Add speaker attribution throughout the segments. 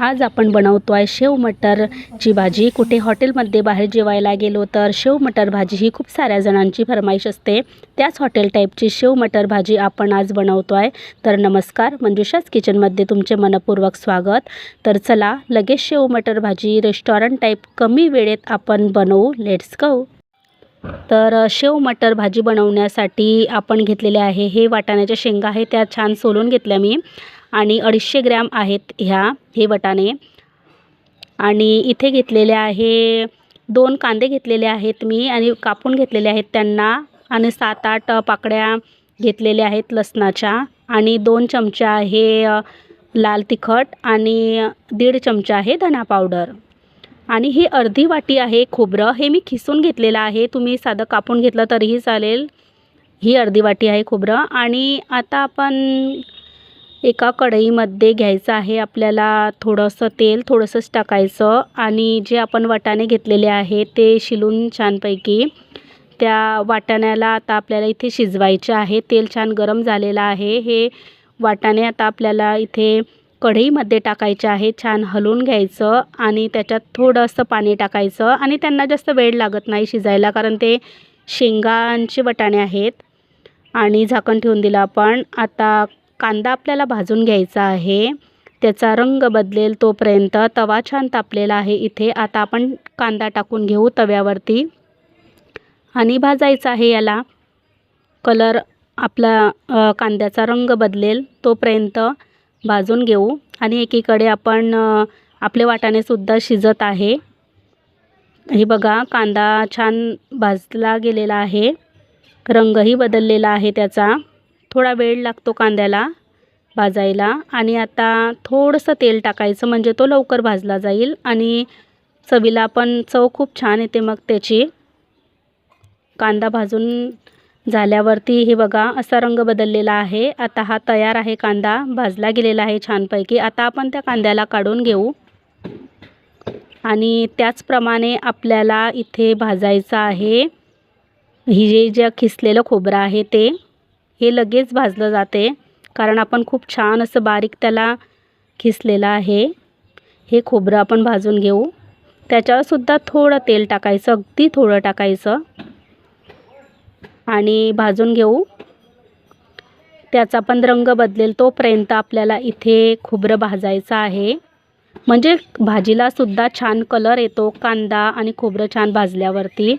Speaker 1: आज आपण बनवतो आहे शेव मटरची भाजी. कुठे हॉटेलमध्ये बाहेर जेवायला गेलो तर शेव मटर भाजी ही खूप साऱ्या जणांची फरमाईश असते. त्याच हॉटेल टाईपची शेव मटर भाजी आपण आज बनवतो आहे तर नमस्कार मंजुषाच किचनमध्ये तुमचे मनपूर्वक स्वागत. तर चला लगेच शेव मटर भाजी रेस्टॉरंट टाईप कमी वेळेत आपण बनवू. लेट्स गो तर शेव मटर भाजी बनवण्यासाठी आपण घेतलेले आहे हे वाटाण्याच्या शेंगा आहे त्या छान सोलून घेतल्या मी. आणि अडीचशे ग्रॅम आहेत ह्या हे वटाणे. आणि इथे घेतलेले आहे दोन कांदे घेतलेले आहेत मी आणि कापून घेतलेले आहेत त्यांना. आणि सात आठ पाकड्या पाकळ्या घेतलेल्या आहेत लसणाच्या. आणि दोन चमचे आहे लाल तिखट आणि दीड चमचा आहे धना पावडर. आणि ही अर्धी वाटी आहे खोबरं. हे मी खिसून घेतलेलं आहे. तुम्ही साधं कापून घेतलं तरीही चालेल. ही अर्धी वाटी आहे खोबरं. आणि आता आपण एका कढईमध्ये घ्यायचं आहे. आपल्याला थोडंसं तेल थोडंसंच टाकायचं आणि जे आपण वाटाणे घेतलेले आहे ते शिलून छानपैकी त्या वाटाण्याला आता आपल्याला इथे शिजवायचे आहे. तेल छान गरम झालेलं आहे. हे वाटाणे आता आपल्याला इथे कढईमध्ये टाकायचे आहे. छान हलवून घ्यायचं आणि त्याच्यात थोडंसं पाणी टाकायचं आणि त्यांना जास्त वेळ लागत नाही शिजायला कारण ते शेंगांचे वाटाणे आहेत. आणि झाकण ठेवून दिलं आपण. आता कांदा आपल्याला भाजून घ्यायचा आहे. त्याचा रंग बदलेल तोपर्यंत तवा छान तापलेला आहे इथे. आता आपण कांदा टाकून घेऊ तव्यावरती. आणि भाजायचा आहे याला. कलर आपला कांद्याचा रंग बदलेल तोपर्यंत भाजून घेऊ. आणि एकीकडे आपण आपले वाटाणेसुद्धा शिजत आहे. हे बघा कांदा छान भाजला गेलेला आहे. रंगही बदललेला आहे त्याचा. थोडा वेळ लागतो कांद्याला भाजायला आणि आता थोडंसं तेल टाकायचं म्हणजे तो लवकर भाजला जाईल आणि चवीला पण चव खूप छान येते मग त्याची. कांदा भाजून झाल्यावरती हे बघा असा रंग बदललेला आहे. आता हा तयार आहे कांदा भाजला गेलेला आहे छानपैकी. आता आपण त्या कांद्याला काढून घेऊ. आणि त्याचप्रमाणे आपल्याला इथे भाजायचं आहे. ही जे ज्या खिसलेलं खोबरं आहे ते हे लगेच भाजलं जाते. कारण आपण खूप छान असं बारीक त्याला खिसलेलं आहे. हे खोबरं आपण भाजून घेऊ. त्याच्यावरसुद्धा थोडं तेल टाकायचं अगदी थोडं टाकायचं. आणि भाजून घेऊ. त्याचा पण रंग बदलेल तोपर्यंत आपल्याला इथे खोबरं भाजायचं आहे. म्हणजे भाजीलासुद्धा छान कलर येतो कांदा आणि खोबरं छान भाजल्यावरती.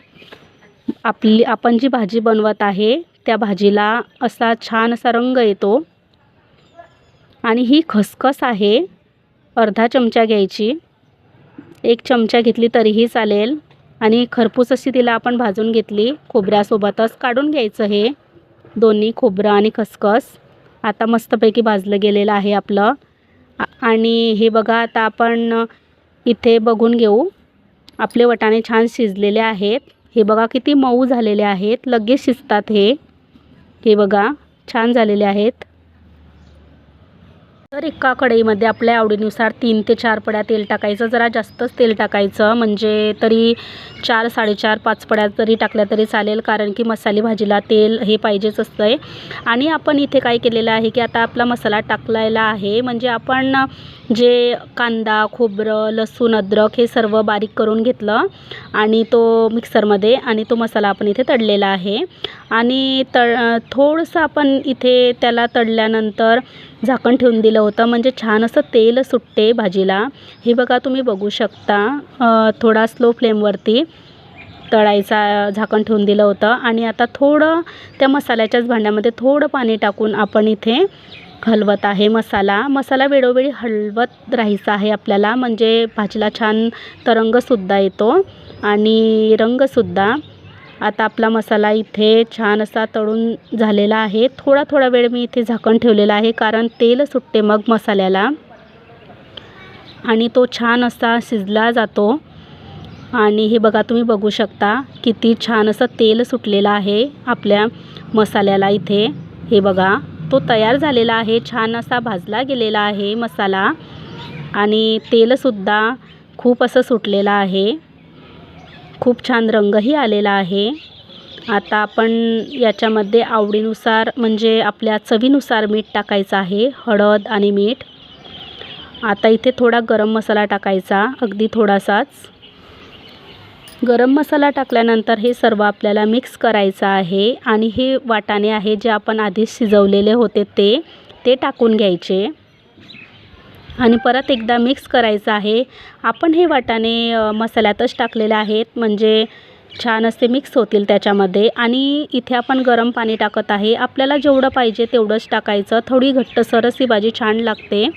Speaker 1: आपली आपण जी भाजी बनवत आहे त्या भाजीला असा छान असा रंग येतो. आणि ही खसखस आहे. अर्धा चमचा घ्यायची. एक चमचा घेतली तरीही चालेल. आणि खरपूस अशी तिला आपण भाजून घेतली. खोबऱ्यासोबतच काढून घ्यायचं हे. दोन्ही खोबरं आणि खसखस. आता मस्तपैकी भाजलं गेलेलं आहे आपलं. आणि हे बघा आता आपण इथे बघून घेऊ. आपले वटाणे छान शिजलेले आहेत. हे बघा किती मऊ झालेले आहेत. लगेच शिजतात हे. हे बघा छान झालेले आहेत. तर एका कढईमध्ये आपल्या आवडीनुसार तीन ते चार पड्या तेल टाकायचं जरा जास्तच तेल टाकायचं म्हणजे तरी चार साडेचार पाच पड्या जरी टाकल्या तरी चालेल कारण की मसाले भाजीला तेल हे पाहिजेच असतं आहे आणि आपण इथे काय केलेलं आहे की आता आपला मसाला टाकलायला आहे म्हणजे आपण जे कांदा खोबरं लसूण अद्रक हे सर्व बारीक करून घेतलं आणि तो मिक्सरमध्ये आणि तो मसाला आपण इथे तळलेला आहे. आणि तळ थोडंसं आपण इथे त्याला तळल्यानंतर झाकण ठेवून दिलं होतं. म्हणजे छान असं तेल सुटते भाजीला. हे बघा तुम्ही बघू शकता. थोडा स्लो फ्लेमवरती तळायचा झाकण ठेवून दिलं होतं. आणि आता थोडं त्या मसाल्याच्याच भांड्यामध्ये थोडं पाणी टाकून आपण इथे हलवत आहे मसाला. मसाला वेळोवेळी हलवत राहायचा आहे आपल्याला. म्हणजे भाजीला छान तरंगसुद्धा येतो. आणि रंगसुद्धा. आता आपला मसाला इथे छान असा तळून झालेला आहे. थोडा थोडा वेळ मी इथे झाकण ठेवलेलं आहे कारण तेल सुटते मग मसाल्याला. आणि तो छान असा शिजला जातो. आणि हे बघा तुम्ही बघू शकता किती छान असं तेल सुटलेलं आहे आपल्या मसाल्याला इथे. हे बघा तो तयार झालेला आहे छान असा भाजला गेलेला आहे मसाला. आणि तेलसुद्धा खूप असं सुटलेलं आहे. खूप छान रंगही आलेला आहे. आता आपण याच्यामध्ये आवडीनुसार म्हणजे आपल्या चवीनुसार मीठ टाकायचं आहे हळद आणि मीठ. आता इथे थोडा गरम मसाला टाकायचा अगदी थोडासाच. गरम मसाला टाकल्यानंतर हे सर्व आपल्याला मिक्स करायचं आहे आणि हे वाटाणे आहे जे आपण आधीच शिजवलेले होते ते ते टाकून घ्यायचे. आणि परत एकदा मिक्स करायचं आहे. आपण हे वाटाणे मसाल्यातच टाकलेले आहेत. म्हणजे छान असे मिक्स होतील त्याच्यामध्ये. आणि इथे आपण गरम पाणी टाकत आहे. आपल्याला जेवढं पाहिजे तेवढंच टाकायचं. थोडी घट्टसरच ही भाजी छान लागते.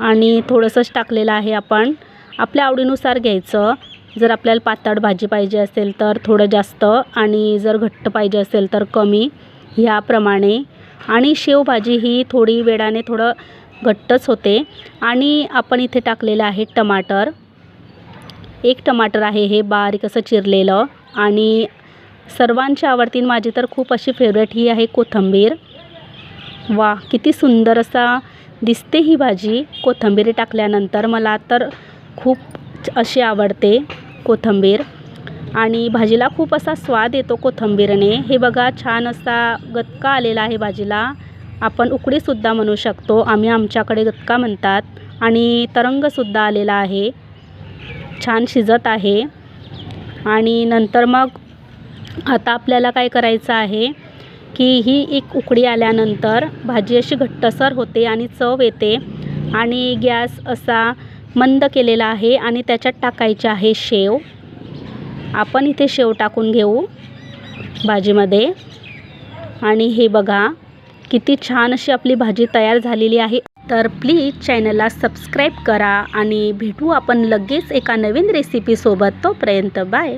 Speaker 1: आणि थोडंसंच टाकलेलं आहे आपण. आपल्या आवडीनुसार घ्यायचं. जर आपल्याला पातळ भाजी पाहिजे असेल तर थोडं जास्त आणि जर घट्ट पाहिजे असेल तर कमी. ह्याप्रमाणे. आणि शेवभाजी ही थोडी वेळाने थोडं घट्टच होते. आणि आपण इथे टाकलेलं आहे टमाटर. एक टमाटर आहे हे बारीक असं चिरलेलं. आणि सर्वांच्या आवडतीन माझी तर खूप अशी फेवरेट ही आहे कोथिंबीर. वा किती सुंदर असा दिसते ही भाजी. कोथिंबीर टाकल्यानंतर मला तर खूप अशी आवडते कोथिंबीर. आणि भाजीला खूप असा स्वाद येतो कोथिंबीरने. हे बघा छान असा गतका आलेला आहे भाजीला. आपण उकडीसुद्धा म्हणू शकतो. आम्ही आमच्याकडे गतका म्हणतात. आणि तरंगसुद्धा आलेला आहे. छान शिजत आहे. आणि नंतर मग आता आपल्याला काय करायचं आहे की ही एक उकडी आल्यानंतर भाजी अशी घट्टसर होते आणि चव येते. आणि गॅस असा मंद केलेला आहे आणि त्याच्यात टाकायचे आहे शेव. आपण इथे शेव टाकून घेऊ भाजीमध्ये. आणि हे बघा किती छान अशी आपली भाजी तयार झालेली आहे. तर प्लीज चॅनलला सबस्क्राईब करा आणि भेटू आपण लगेच एका नवीन रेसिपीसोबत तोपर्यंत बाय.